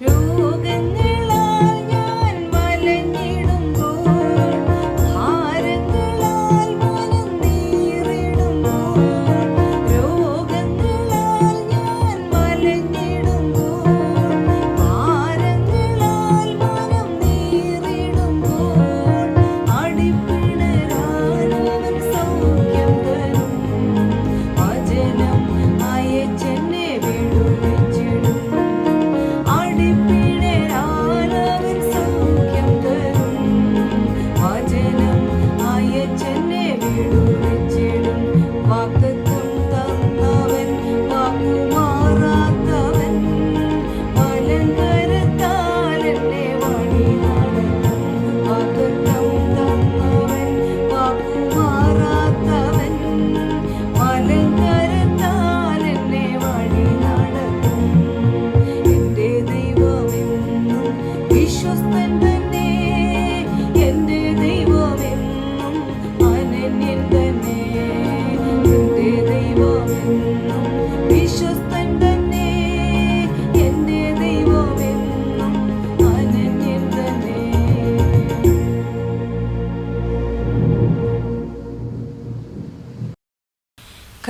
രോഗങ്ങളാൽ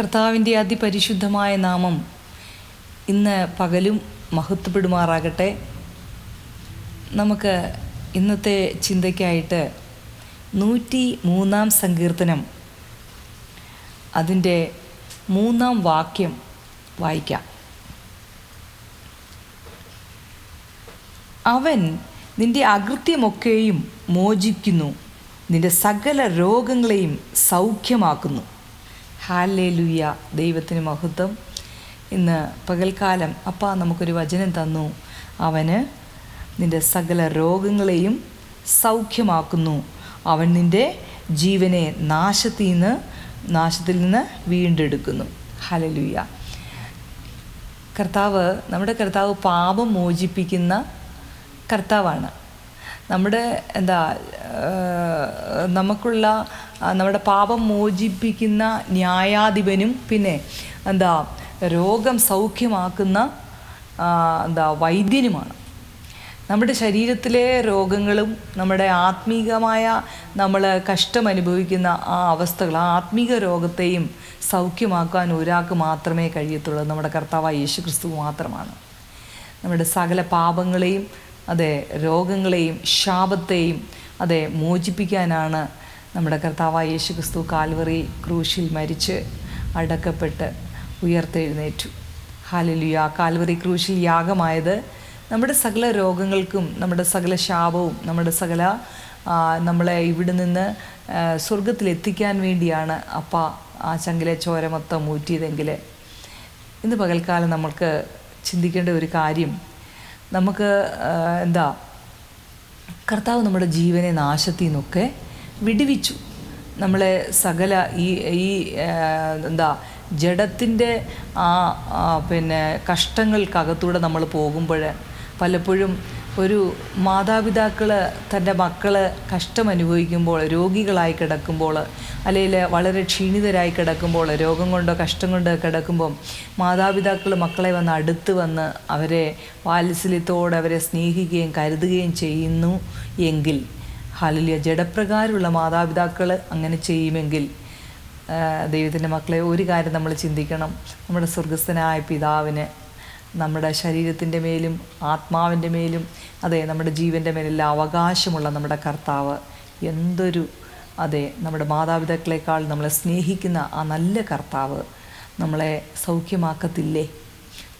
കർത്താവിന്റെ അതിപരിശുദ്ധമായ നാമം ഇന്ന് പകലും മഹത്വപ്പെടുമാറാകട്ടെ. നമുക്ക് ഇന്നത്തെ ചിന്തയ്ക്കായിട്ട് നൂറ്റി മൂന്നാം സങ്കീർത്തനം അതിന്റെ മൂന്നാം വാക്യം വായിക്കാം. അവൻ നിന്റെ അകൃത്യമൊക്കെയും മോചിക്കുന്നു നിന്റെ സകല രോഗങ്ങളെയും സൗഖ്യമാക്കുന്നു. ഹാലേ ലുയ്യ ദൈവത്തിന് മഹത്വം. ഇന്ന് പകൽക്കാലം അപ്പ നമുക്കൊരു വചനം തന്നു. അവന് നിന്റെ സകല രോഗങ്ങളെയും സൗഖ്യമാക്കുന്നു. അവൻ നിന്റെ ജീവനെ നാശത്തിൽ നിന്ന് നാശത്തിൽ നിന്ന് വീണ്ടെടുക്കുന്നു. ഹലലുയ്യ കർത്താവ് നമ്മുടെ കർത്താവ് പാപം മോചിപ്പിക്കുന്ന കർത്താവാണ്. നമ്മുടെ എന്താ നമുക്കുള്ള നമ്മുടെ പാപം മോചിപ്പിക്കുന്ന ന്യായാധിപനും പിന്നെ എന്താ രോഗം സൗഖ്യമാക്കുന്ന എന്താ വൈദ്യനുമാണ്. നമ്മുടെ ശരീരത്തിലെ രോഗങ്ങളും നമ്മുടെ ആത്മീകമായ നമ്മൾ കഷ്ടം അനുഭവിക്കുന്ന ആ അവസ്ഥകൾ ആ ആത്മീക രോഗത്തെയും സൗഖ്യമാക്കാൻ ഒരാൾക്ക് മാത്രമേ കഴിയത്തുള്ളൂ. നമ്മുടെ കർത്താവായ യേശു ക്രിസ്തു മാത്രമാണ്. നമ്മുടെ സകല പാപങ്ങളെയും അതെ രോഗങ്ങളെയും ശാപത്തെയും അതെ മോചിപ്പിക്കാനാണ് നമ്മുടെ കർത്താവായ യേശു ക്രിസ്തു കാൽവറി ക്രൂശിൽ മരിച്ച് അടക്കപ്പെട്ട് ഉയർത്തെഴുന്നേറ്റു. ഹാലലുയ കാൽവറി ക്രൂശിൽ യാഗമായത് നമ്മുടെ സകല രോഗങ്ങൾക്കും നമ്മുടെ സകല ശാപവും നമ്മുടെ സകല നമ്മളെ ഇവിടെ നിന്ന് സ്വർഗത്തിലെത്തിക്കാൻ വേണ്ടിയാണ് അപ്പ ആ ചങ്കിലെ ചോര മൊത്തം ഊറ്റിയതെങ്കിൽ ഇന്ന് പകൽക്കാലം നമ്മൾക്ക് ചിന്തിക്കേണ്ട ഒരു കാര്യം നമുക്ക് എന്താ കർത്താവ് നമ്മുടെ ജീവനെ നാശത്തിൽ നിന്നൊക്കെ വിടുവിച്ചു. നമ്മളെ സകല ഈ ഈ എന്താ ജഡത്തിന്റെ ആ പിന്നെ കഷ്ടങ്ങൾക്കകത്തൂടെ നമ്മൾ പോകുമ്പോൾ പലപ്പോഴും ഒരു മാതാപിതാക്കൾ തന്റെ മക്കൾ കഷ്ടം അനുഭവിക്കുമ്പോൾ രോഗികളായി കിടക്കുമ്പോൾ അല്ലെങ്കിൽ വളരെ ക്ഷീണിതരായി കിടക്കുമ്പോൾ രോഗം കൊണ്ടോ കഷ്ടം കൊണ്ടോ കിടക്കുമ്പം മാതാപിതാക്കൾ മക്കളെ വന്ന് അടുത്ത് വന്ന് അവരെ വാത്സല്യത്തോടെ അവരെ സ്നേഹിക്കുകയും കരുതുകയും ചെയ്യുന്നു എങ്കിൽ ഹാലിയ ജഡപ്രകാരമുള്ള മാതാപിതാക്കൾ അങ്ങനെ ചെയ്യുമെങ്കിൽ ദൈവത്തിന്റെ മക്കളെ ഒരു കാര്യം നമ്മൾ ചിന്തിക്കണം. നമ്മുടെ സ്വർഗസ്ഥനായ പിതാവിന് നമ്മുടെ ശരീരത്തിന്റെ മേലും ആത്മാവിന്റെ മേലും അതെ നമ്മുടെ ജീവന്റെ മേലെല്ലാം അവകാശമുള്ള നമ്മുടെ കർത്താവ്. എന്തൊരു അതെ നമ്മുടെ മാതാപിതാക്കളെക്കാൾ നമ്മളെ സ്നേഹിക്കുന്ന ആ നല്ല കർത്താവ് നമ്മളെ സൗഖ്യമാക്കത്തില്ലേ?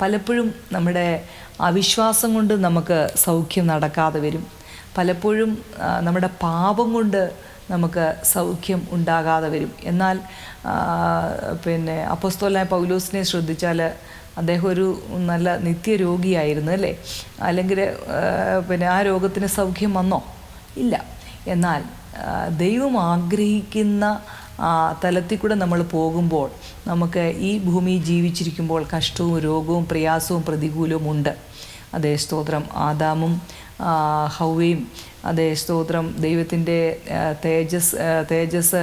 പലപ്പോഴും നമ്മുടെ അവിശ്വാസം കൊണ്ട് നമുക്ക് സൗഖ്യം നടക്കാതെ വരും. പലപ്പോഴും നമ്മുടെ പാപം കൊണ്ട് നമുക്ക് സൗഖ്യം ഉണ്ടാകാതെ വരും. എന്നാൽ പിന്നെ അപ്പോസ്തോലായ പൗലോസിനെ ശ്രദ്ധിച്ചാൽ അദ്ദേഹം ഒരു നല്ല നിത്യരോഗിയായിരുന്നു അല്ലേ? അല്ലെങ്കിൽ പിന്നെ ആ രോഗത്തിന് സൗഖ്യം വന്നോ? ഇല്ല. എന്നാൽ ദൈവം ആഗ്രഹിക്കുന്ന തലത്തിൽ കൂടെ നമ്മൾ പോകുമ്പോൾ നമുക്ക് ഈ ഭൂമി ജീവിച്ചിരിക്കുമ്പോൾ കഷ്ടവും രോഗവും പ്രയാസവും പ്രതികൂലവും ഉണ്ട്. അതേ സ്തോത്രം ആദാമും ഹൗവയും അതേ സ്തോത്രം. ദൈവത്തിന്റെ തേജസ് തേജസ്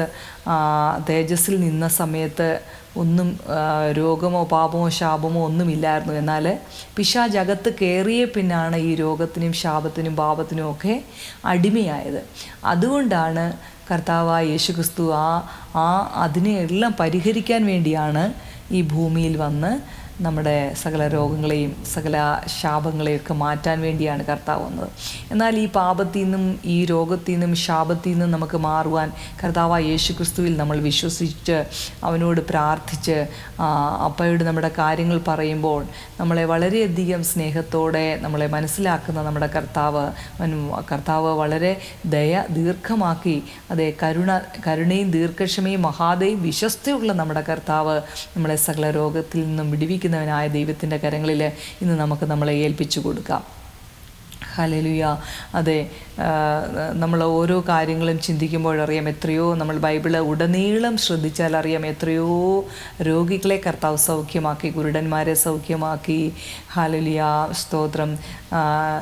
തേജസ്സിൽ നിന്ന സമയത്ത് ഒന്നും രോഗമോ പാപമോ ശാപമോ ഒന്നുമില്ലായിരുന്നു. എന്നാൽ പിശാജ് അകത്ത് കയറിയ പിന്നാണ് ഈ രോഗത്തിനും ശാപത്തിനും പാപത്തിനും ഒക്കെ അടിമയായത്. അതുകൊണ്ടാണ് കർത്താവായ യേശുക്രിസ്തു ആ ആ അതിനെയെല്ലാം പരിഹരിക്കാൻ വേണ്ടിയാണ് ഈ ഭൂമിയിൽ വന്ന് നമ്മുടെ സകല രോഗങ്ങളെയും സകല ശാപങ്ങളെയും ഒക്കെ മാറ്റാൻ വേണ്ടിയാണ് കർത്താവ് വന്നത്. എന്നാൽ ഈ പാപത്തിൽ നിന്നും ഈ രോഗത്തിൽ നിന്നും ശാപത്തിൽ നിന്നും നമുക്ക് മാറുവാൻ കർത്താവ് യേശു ക്രിസ്തുവിൽ നമ്മൾ വിശ്വസിച്ച് അവനോട് പ്രാർത്ഥിച്ച് അപ്പയോട് നമ്മുടെ കാര്യങ്ങൾ പറയുമ്പോൾ നമ്മളെ വളരെയധികം സ്നേഹത്തോടെ നമ്മളെ മനസ്സിലാക്കുന്ന നമ്മുടെ കർത്താവ് കർത്താവ് വളരെ ദയ ദീർഘമാക്കി അതെ കരുണ കരുണയും ദീർഘക്ഷമയും മഹാദയും വിശ്വസ്തയുള്ള നമ്മുടെ കർത്താവ് നമ്മളെ സകല രോഗത്തിൽ നിന്നും വിടുവിക്കുന്നവനായ ദൈവത്തിന്റെ കരങ്ങളിൽ ഇന്ന് നമുക്ക് നമ്മളെ ഏൽപ്പിച്ചു കൊടുക്കാം. ഹലലുയ അതെ നമ്മൾ ഓരോ കാര്യങ്ങളും ചിന്തിക്കുമ്പോഴറിയാം എത്രയോ നമ്മൾ ബൈബിൾ ഉടനീളം ശ്രദ്ധിച്ചാൽ അറിയാം എത്രയോ രോഗികളെ കർത്താവ് സൗഖ്യമാക്കി കുരുടന്മാരെ സൗഖ്യമാക്കി ഹാലലിയ സ്തോത്രം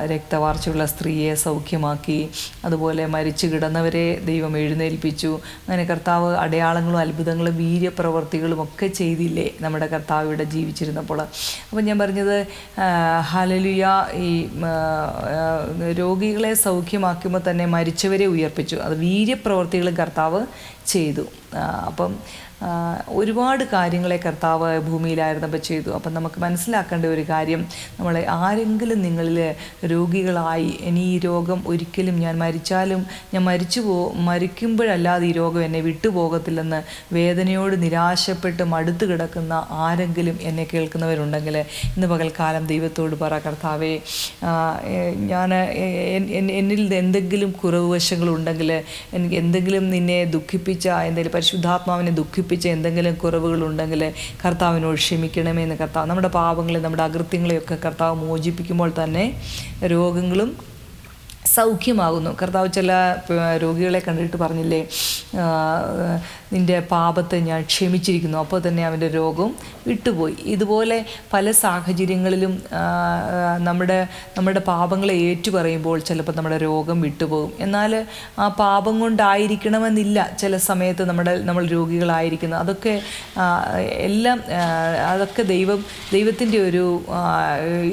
രക്തവാർച്ചയുള്ള സ്ത്രീയെ സൗഖ്യമാക്കി അതുപോലെ മരിച്ചു കിടന്നവരെ ദൈവം എഴുന്നേൽപ്പിച്ചു. അങ്ങനെ കർത്താവ് അടയാളങ്ങളും അത്ഭുതങ്ങളും വീര്യപ്രവർത്തികളും ഒക്കെ ചെയ്തില്ലേ നമ്മുടെ കർത്താവ് ഇവിടെ ജീവിച്ചിരുന്നപ്പോൾ. അപ്പം ഞാൻ പറഞ്ഞത് ഹാലലുയ ഈ രോഗികളെ ആ, രോഗികളെ തന്നെ മരിച്ചവരെ ഉയർപ്പിച്ചു. അത് വീര്യപ്രവർത്തികളും കർത്താവ് ചെയ്തു. അപ്പം ഒരുപാട് കാര്യങ്ങളെ കർത്താവ് ഭൂമിയിലായിരുന്നപ്പോൾ ചെയ്തു. അപ്പം നമുക്ക് മനസ്സിലാക്കേണ്ട ഒരു കാര്യം നമ്മളെ ആരെങ്കിലും നിങ്ങളിൽ രോഗികളായി ഇനി ഈ രോഗം ഒരിക്കലും ഞാൻ മരിച്ചാലും ഞാൻ മരിച്ചു പോ മരിക്കുമ്പോഴല്ലാതെ ഈ രോഗം എന്നെ വിട്ടുപോകത്തില്ലെന്ന് വേദനയോട് നിരാശപ്പെട്ട് മടുത്തു കിടക്കുന്ന ആരെങ്കിലും എന്നെ കേൾക്കുന്നവരുണ്ടെങ്കിൽ ഇന്ന് പകൽക്കാലം ദൈവത്തോട് പറ കർത്താവേ ഞാൻ എന്നിൽ എന്തെങ്കിലും കുറവ് വശങ്ങളുണ്ടെങ്കിൽ എനിക്ക് എന്തെങ്കിലും നിന്നെ ദുഃഖിപ്പിച്ച എന്തെങ്കിലും പരിശുദ്ധാത്മാവിനെ ദുഃഖിപ്പിച്ച എന്തെങ്കിലും കുറവുകളുണ്ടെങ്കിൽ കർത്താവിനോട് ക്ഷമിക്കണമേ എന്ന് കർത്താവ് നമ്മുടെ പാപങ്ങളെ നമ്മുടെ അകൃത്യങ്ങളെയൊക്കെ കർത്താവ് മോചിപ്പിക്കുമ്പോൾ തന്നെ രോഗങ്ങളും സൗഖ്യമാകുന്നു. കർത്താവ് ചില രോഗികളെ കണ്ടിട്ട് പറഞ്ഞില്ലേ നിന്റെ പാപത്തെ ഞാൻ ക്ഷമിച്ചിരിക്കുന്നു. അപ്പോൾ തന്നെ അവന്റെ രോഗം വിട്ടുപോയി. ഇതുപോലെ പല സാഹചര്യങ്ങളിലും നമ്മുടെ നമ്മുടെ പാപങ്ങളെ ഏറ്റുപറയുമ്പോൾ ചിലപ്പോൾ നമ്മുടെ രോഗം വിട്ടുപോകും. എന്നാൽ ആ പാപം കൊണ്ടായിരിക്കണമെന്നില്ല ചില സമയത്ത് നമ്മുടെ നമ്മൾ രോഗികളായിരിക്കുന്നത്. അതൊക്കെ എല്ലാം അതൊക്കെ ദൈവം ദൈവത്തിന്റെ ഒരു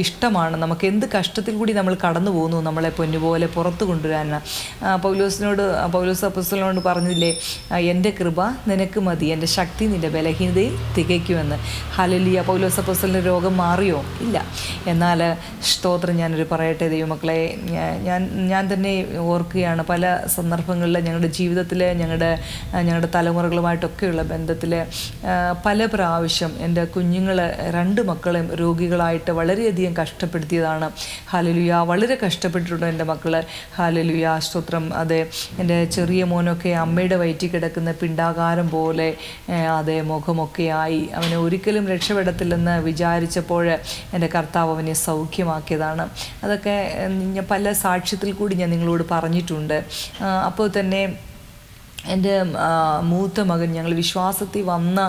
ഇഷ്ടമാണ്. നമുക്ക് എന്ത് കഷ്ടത്തിൽ കൂടി നമ്മൾ കടന്നു പോകുന്നു നമ്മളെ പൊന്നുപോലെ പുറത്തു കൊണ്ടുവരാനാണ് പൗലോസിനോട് പൗലോസ് അപ്പസ്തലനോട് പറഞ്ഞില്ലേ എന്റെ കൃപ നിനക്ക് മതി എന്റെ ശക്തി നിന്റെ ബലഹീനതയിൽ തികയ്ക്കുമെന്ന്. ഹലലിയ പൗലോസ് അപ്പസ്തലിന്റെ രോഗം മാറിയോ? ഇല്ല. എന്നാൽ സ്തോത്രം ഞാനൊരു പറയട്ടെ ദൈവമക്കളെ. ഞാൻ ഞാൻ തന്നെ ഓർക്കുകയാണ് പല സന്ദർഭങ്ങളിൽ ഞങ്ങളുടെ ജീവിതത്തിൽ ഞങ്ങളുടെ ഞങ്ങളുടെ തലമുറകളുമായിട്ടൊക്കെയുള്ള ബന്ധത്തിൽ പല പ്രാവശ്യം എന്റെ കുഞ്ഞുങ്ങൾ രണ്ട് മക്കളെയും രോഗികളായിട്ട് വളരെയധികം കഷ്ടപ്പെടുത്തിയതാണ്. ഹലലിയ വളരെ കഷ്ടപ്പെട്ടിട്ടുണ്ട് എന്റെ മക്കൾ ഹാലലുയ സ്തോത്രം. അതെ എന്റെ ചെറിയ മോനൊക്കെ അമ്മയുടെ വയറ്റിൽ കിടക്കുന്ന പിണ്ടാകാരം പോലെ അതെ മുഖമൊക്കെ ആയി. അവനെ ഒരിക്കലും രക്ഷപ്പെടത്തില്ലെന്ന് വിചാരിച്ചപ്പോൾ എന്റെ കർത്താവ് അവനെ സൗഖ്യമാക്കിയതാണ്. അതൊക്കെ പല സാക്ഷ്യത്തിൽ കൂടി ഞാൻ നിങ്ങളോട് പറഞ്ഞിട്ടുണ്ട്. അപ്പോൾ തന്നെ എന്റെ മൂത്ത മകൻ ഞങ്ങൾ വിശ്വാസത്തിൽ വന്ന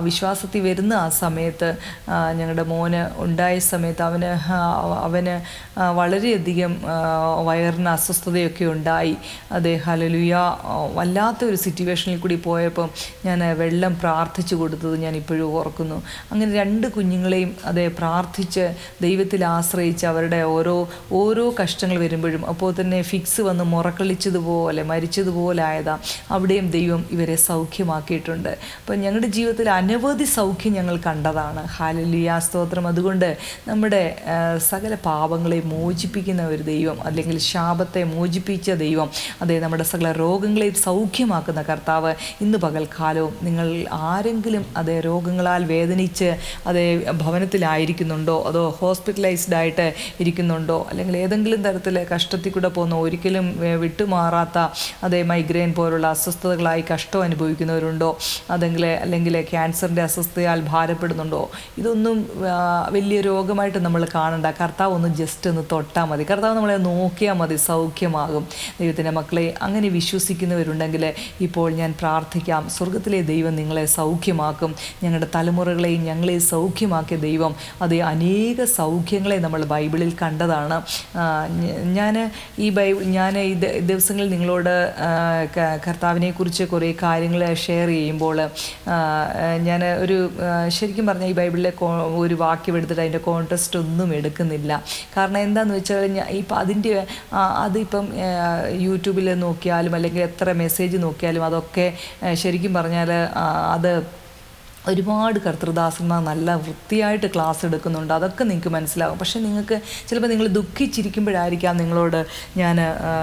വിശ്വാസത്തിൽ വരുന്ന ആ സമയത്ത് ഞങ്ങളുടെ മോന് ഉണ്ടായ സമയത്ത് അവന് അവന് വളരെയധികം വയറിന് അസ്വസ്ഥതയൊക്കെ ഉണ്ടായി. അതെ ഹലലുയ വല്ലാത്ത ഒരു സിറ്റുവേഷനിൽ കൂടി പോയപ്പം ഞാൻ വെള്ളം പ്രാർത്ഥിച്ചു കൊടുത്തത് ഞാൻ ഇപ്പോഴും ഓർക്കുന്നു. അങ്ങനെ രണ്ട് കുഞ്ഞുങ്ങളെയും അതെ പ്രാർത്ഥിച്ച് ദൈവത്തിൽ ആശ്രയിച്ച് അവരുടെ ഓരോ ഓരോ കഷ്ടങ്ങൾ വരുമ്പോഴും അപ്പോൾ തന്നെ ഫിക്സ് വന്ന് മുറക്കളിച്ചതുപോലെ മരിച്ചതുപോലെ ആയതാ. അവിടെയും ദൈവം ഇവരെ സൗഖ്യമാക്കിയിട്ടുണ്ട്. അപ്പം ഞങ്ങളുടെ ജീവിതത്തിൽ അനവധി സൗഖ്യം ഞങ്ങൾ കണ്ടതാണ്. ഹാലലിയ സ്തോത്രം. അതുകൊണ്ട് നമ്മുടെ സകല പാപങ്ങളെ മോചിപ്പിക്കുന്ന ഒരു ദൈവം അല്ലെങ്കിൽ ശാപത്തെ മോചിപ്പിച്ച ദൈവം അതേ നമ്മുടെ സകല രോഗങ്ങളെ സൗഖ്യമാക്കുന്ന കർത്താവ് ഇന്ന് പകൽക്കാലവും നിങ്ങൾ ആരെങ്കിലും അതേ രോഗങ്ങളാൽ വേദനിച്ച് അതേ ഭവനത്തിലായിരിക്കുന്നുണ്ടോ? അതോ ഹോസ്പിറ്റലൈസ്ഡ് ആയിട്ട് ഇരിക്കുന്നുണ്ടോ? അല്ലെങ്കിൽ ഏതെങ്കിലും തരത്തിൽ കഷ്ടത്തിൽ കൂടെ പോകുന്ന ഒരിക്കലും വിട്ടുമാറാത്ത അതേ മൈഗ്രെയിൻ പോലുള്ള അസ്വസ്ഥതകളായി കഷ്ടം അനുഭവിക്കുന്നവരുണ്ടോ? അതെങ്കിൽ അല്ലെങ്കിൽ ക്യാൻസറിന്റെ അസ്വസ്ഥയാൽ ഭാരപ്പെടുന്നുണ്ടോ? ഇതൊന്നും വലിയ രോഗമായിട്ട് നമ്മൾ കാണണ്ട. കർത്താവ് ഒന്ന് ജസ്റ്റ് ഒന്ന് തൊട്ടാൽ മതി. കർത്താവ് നമ്മളെ നോക്കിയാൽ മതി. സൗഖ്യമാകും. ദൈവത്തിന്റെ മക്കളെ അങ്ങനെ വിശ്വസിക്കുന്നവരുണ്ടെങ്കിൽ ഇപ്പോൾ ഞാൻ പ്രാർത്ഥിക്കാം. സ്വർഗത്തിലെ ദൈവം നിങ്ങളെ സൗഖ്യമാക്കും. ഞങ്ങളുടെ തലമുറകളെയും ഞങ്ങളെ സൗഖ്യമാക്കിയ ദൈവം അത് അനേക സൗഖ്യങ്ങളെ നമ്മൾ ബൈബിളിൽ കണ്ടതാണ്. ഞാൻ ഈ ബൈബിൾ ഞാൻ ഈ ദിവസങ്ങളിൽ നിങ്ങളോട് കർത്താവിനെക്കുറിച്ച് കുറേ കാര്യങ്ങൾ ഷെയർ ചെയ്യുമ്പോൾ ഞാൻ ഒരു ശരിക്കും പറഞ്ഞാൽ ഈ ബൈബിളിലെ ഒരു വാക്യം എടുത്തിട്ട് അതിന്റെ കോൺടെസ്റ്റ് ഒന്നും എടുക്കുന്നില്ല. കാരണം എന്താണെന്ന് വെച്ചാൽ ഞാൻ ഇപ്പം അതിന്റെ അതിപ്പം യൂട്യൂബിൽ നോക്കിയാലും അല്ലെങ്കിൽ എത്ര മെസ്സേജ് നോക്കിയാലും അതൊക്കെ ശരിക്കും പറഞ്ഞാൽ അത് ഒരുപാട് കർത്തൃദാസന്മാർ നല്ല വൃത്തിയായിട്ട് ക്ലാസ് എടുക്കുന്നുണ്ട്. അതൊക്കെ നിങ്ങൾക്ക് മനസ്സിലാകും പക്ഷേ നിങ്ങൾക്ക് ചിലപ്പോൾ നിങ്ങൾ ദുഃഖിച്ചിരിക്കുമ്പോഴായിരിക്കാം നിങ്ങളോട് ഞാൻ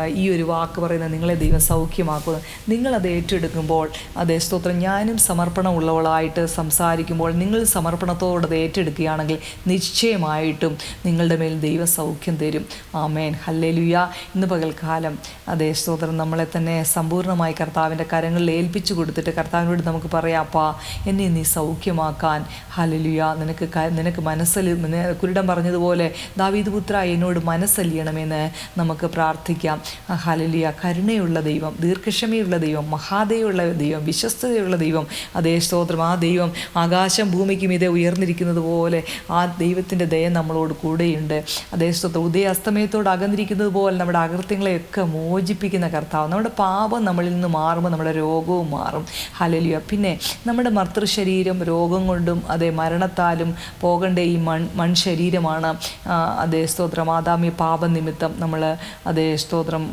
ഈ ഒരു വാക്ക് പറയുന്നത് നിങ്ങളെ ദൈവം സൗഖ്യമാക്കുന്നത്. നിങ്ങളത് ഏറ്റെടുക്കുമ്പോൾ അതേ സ്തോത്രം. ഞാനും സമർപ്പണമുള്ളവളായിട്ട് സംസാരിക്കുമ്പോൾ നിങ്ങൾ സമർപ്പണത്തോടെ അത് ഏറ്റെടുക്കുകയാണെങ്കിൽ നിശ്ചയമായിട്ടും നിങ്ങളുടെ മേൽ ദൈവ സൗഖ്യം തരും. ആമേൻ. ഹല്ലേലുയ. ഇന്ന് പകൽക്കാലം അതേ സ്തോത്രം. നമ്മളെ തന്നെ സമ്പൂർണമായി കർത്താവിന്റെ കരങ്ങളിൽ ഏൽപ്പിച്ചു കൊടുത്തിട്ട് കർത്താവിനോട് നമുക്ക് പറയാം അപ്പാ എന്നെ നീ സൗഖ്യമാക്കാൻ. ഹലലുയ നിനക്ക് നിനക്ക് മനസ്സലി കുരുടം പറഞ്ഞതുപോലെ ദാവീദ് പുത്ര എന്നോട് മനസ്സലിയണമെന്ന് നമുക്ക് പ്രാർത്ഥിക്കാം. ഹലലിയ കരുണയുള്ള ദൈവം ദീർഘക്ഷമയുള്ള ദൈവം മഹാദയുള്ള ദൈവം വിശ്വസ്തതയുള്ള ദൈവം അതേ സ്തോത്രം. ആ ദൈവം ആകാശം ഭൂമിക്കും ഇതേ ഉയർന്നിരിക്കുന്നത് പോലെ ആ ദൈവത്തിന്റെ ദയ നമ്മളോട് കൂടെയുണ്ട്. അതേ സ്തോത്രം. ഉദയ അസ്തമയത്തോട് അകന്നിരിക്കുന്നത് പോലെ നമ്മുടെ അകൃത്യങ്ങളെയൊക്കെ മോചിപ്പിക്കുന്ന കർത്താവ്. നമ്മുടെ പാപം നമ്മളിൽ നിന്ന് മാറുമ്പോൾ നമ്മുടെ രോഗവും മാറും. ഹലലിയ പിന്നെ നമ്മുടെ മർത്തൃ ശരീരം രോഗം കൊണ്ടും അതെ മരണത്താലും പോകേണ്ട ഈ മൺ മൺ ശരീരമാണ് അതേ സ്തോത്രം. ആദാമ്യ പാപനിമിത്തം നമ്മൾ അതേ സ്തോത്രം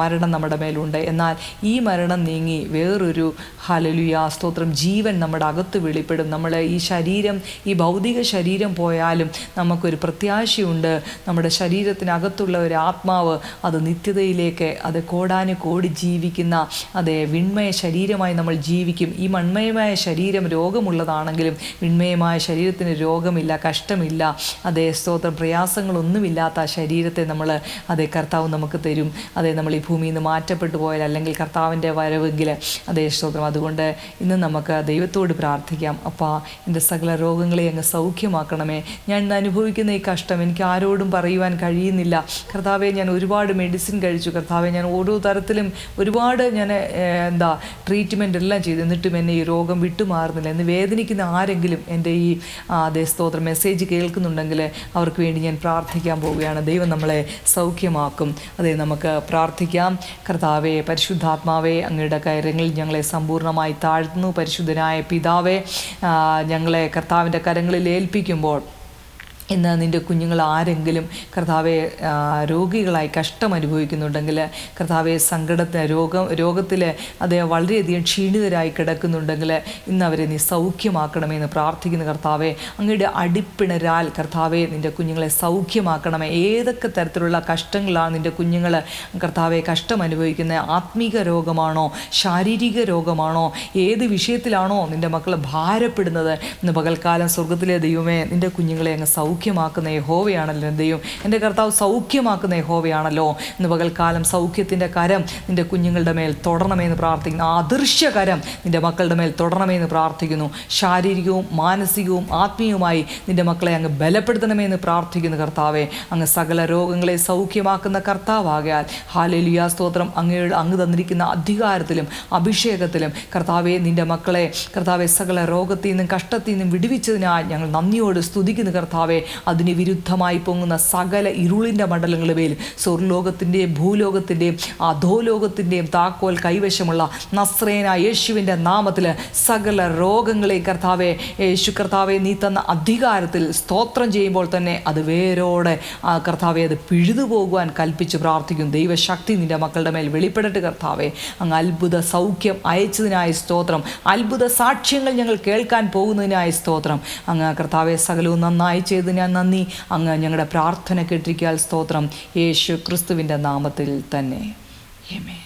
മരണം നമ്മുടെ മേലുണ്ട്. എന്നാൽ ഈ മരണം നീങ്ങി വേറൊരു ഹലലുയ സ്തോത്രം ജീവൻ നമ്മുടെ അകത്ത് വെളിപ്പെടും. നമ്മൾ ഈ ശരീരം ഈ ഭൗതിക ശരീരം പോയാലും നമുക്കൊരു പ്രത്യാശയുണ്ട്. നമ്മുടെ ശരീരത്തിനകത്തുള്ള ഒരു ആത്മാവ് അത് നിത്യതയിലേക്ക് അത് കോടാന് കോടി ജീവിക്കുന്ന അതെ വിൺമയ ശരീരമായി നമ്മൾ ജീവിക്കും. ഈ മൺമയമായ ശരീരം രോഗമുള്ളതാണെങ്കിലും വിൺമയമായ ശരീരത്തിന് രോഗമില്ല കഷ്ടമില്ല. അതേ സ്തോത്രം പ്രയാസങ്ങളൊന്നുമില്ലാത്ത ആ ശരീരത്തെ നമ്മൾ അതേ കർത്താവ് നമുക്ക് തരും. അതേ നമ്മൾ ഈ ഭൂമിയിൽ നിന്ന് മാറ്റപ്പെട്ടു പോയാൽ അല്ലെങ്കിൽ കർത്താവിന്റെ വരവെങ്കിൽ അതേ സ്തോത്രം. അതുകൊണ്ട് ഇന്ന് നമുക്ക് ദൈവത്തോട് പ്രാർത്ഥിക്കാം. അപ്പാ എന്റെ സകല രോഗങ്ങളെ അങ്ങ് സൗഖ്യമാക്കണമേ. ഞാൻ ഇന്ന് അനുഭവിക്കുന്ന ഈ കഷ്ടം എനിക്ക് ആരോടും പറയുവാൻ കഴിയുന്നില്ല. കർത്താവെ ഞാൻ ഒരുപാട് മെഡിസിൻ കഴിച്ചു. കർത്താവെ ഞാൻ ഓരോ തരത്തിലും ഒരുപാട് ഞാൻ എന്താ ട്രീറ്റ്മെന്റ് എല്ലാം ചെയ്തു. എന്നിട്ടും എന്നെ ഈ രോഗം വിട്ടുമാറുന്നില്ല. എന്ന് വേദനിക്കുന്ന ആരെങ്കിലും എന്റെ ഈ സ്തോത്രം മെസ്സേജ് കേൾക്കുന്നുണ്ടെങ്കിൽ അവർക്ക് വേണ്ടി ഞാൻ പ്രാർത്ഥിക്കാൻ പോവുകയാണ്. ദൈവം നമ്മളെ സൗഖ്യമാക്കും. അതെ നമുക്ക് പ്രാർത്ഥിക്കാം. കർത്താവെ പരിശുദ്ധാത്മാവെ അങ്ങയുടെ കരങ്ങളിൽ ഞങ്ങളെ സമ്പൂർണമായി താഴ്ത്തുന്നു. പരിശുദ്ധനായ പിതാവെ ഞങ്ങളെ കർത്താവിന്റെ കരങ്ങളിൽ ഏൽപ്പിക്കുമ്പോൾ ഇന്ന് നിന്റെ കുഞ്ഞുങ്ങൾ ആരെങ്കിലും കർത്താവെ രോഗികളായി കഷ്ടം അനുഭവിക്കുന്നുണ്ടെങ്കിൽ കർത്താവെ സങ്കടത്തിന് രോഗം രോഗത്തിൽ അത് വളരെയധികം ക്ഷീണിതരായി കിടക്കുന്നുണ്ടെങ്കിൽ ഇന്ന് അവരെ നീ സൗഖ്യമാക്കണമെന്ന് പ്രാർത്ഥിക്കുന്ന കർത്താവെ. അങ്ങയുടെ അടിപ്പിണരാൽ കർത്താവെ നിന്റെ കുഞ്ഞുങ്ങളെ സൗഖ്യമാക്കണമേ. ഏതൊക്കെ തരത്തിലുള്ള കഷ്ടങ്ങളാണ് നിന്റെ കുഞ്ഞുങ്ങൾ കർത്താവെ കഷ്ടം അനുഭവിക്കുന്നത്? ആത്മീക രോഗമാണോ? ശാരീരിക രോഗമാണോ? ഏത് വിഷയത്തിലാണോ നിന്റെ മക്കൾ ഭാരപ്പെടുന്നത്? ഇന്ന് പകൽക്കാലം സ്വർഗത്തിലെ ദൈവമേ നിന്റെ കുഞ്ഞുങ്ങളെ അങ്ങ് സൗഖ്യമാക്കുന്ന യഹോവയാണല്ലോ ദൈവം എന്റെ കർത്താവ് സൗഖ്യമാക്കുന്ന യഹോവയാണല്ലോ. ഇന്ന് പകൽക്കാലം സൗഖ്യത്തിന്റെ കരം നിന്റെ കുഞ്ഞുങ്ങളുടെ മേൽ തുടരണമെന്ന് പ്രാർത്ഥിക്കുന്നു. അദൃശ്യ കരം നിന്റെ മക്കളുടെ മേൽ തുടരണമെന്ന് പ്രാർത്ഥിക്കുന്നു. ശാരീരികവും മാനസികവും ആത്മീയവുമായി നിന്റെ മക്കളെ അങ്ങ് ബലപ്പെടുത്തണമെന്ന് പ്രാർത്ഥിക്കുന്നു കർത്താവെ. അങ്ങ് സകല രോഗങ്ങളെ സൗഖ്യമാക്കുന്ന കർത്താവാകയാൽ. ഹാലലിയ സ്തോത്രം. അങ്ങയുടെ അങ്ങ് തന്നിരിക്കുന്ന അധികാരത്തിലും അഭിഷേകത്തിലും കർത്താവെ നിന്റെ മക്കളെ കർത്താവെ സകല രോഗത്തിൽ നിന്നും കഷ്ടത്തിൽ നിന്നും വിടുവിച്ചതിനാൽ ഞങ്ങൾ നന്ദിയോട് സ്തുതിക്കുന്നു കർത്താവെ. അതിന് വിരുദ്ധമായി പൊങ്ങുന്ന സകല ഇരുളിന്റെ മണ്ഡലങ്ങളുമേലും സ്വർലോകത്തിന്റെയും ഭൂലോകത്തിന്റെയും അധോലോകത്തിന്റെയും താക്കോൽ കൈവശമുള്ള നസ്രേന യേശുവിന്റെ നാമത്തിൽ സകല രോഗങ്ങളെ കർത്താവെ യേശു കർത്താവെ നീ തന്ന അധികാരത്തിൽ സ്തോത്രം ചെയ്യുമ്പോൾ തന്നെ അത് വേരോടെ കർത്താവെ അത് പിഴുതു പോകുവാൻ കൽപ്പിച്ച് പ്രാർത്ഥിക്കും. ദൈവശക്തി നിന്റെ മക്കളുടെ മേൽ വെളിപ്പെടട്ടെ കർത്താവെ. അങ്ങ് അത്ഭുത സൗഖ്യം അയച്ചതിനായ സ്തോത്രം അത്ഭുത സാക്ഷ്യങ്ങൾ ഞങ്ങൾ കേൾക്കാൻ പോകുന്നതിനായ സ്തോത്രം. അങ്ങ് കർത്താവെ സകലവും നന്നായി ചെയ്ത് ഞാൻ നന്ദി. അങ്ങ് ഞങ്ങളുടെ പ്രാർത്ഥന കേട്ടിരിക്കാൻ സ്തോത്രം. യേശു ക്രിസ്തുവിന്റെ നാമത്തിൽ തന്നെ. Amen.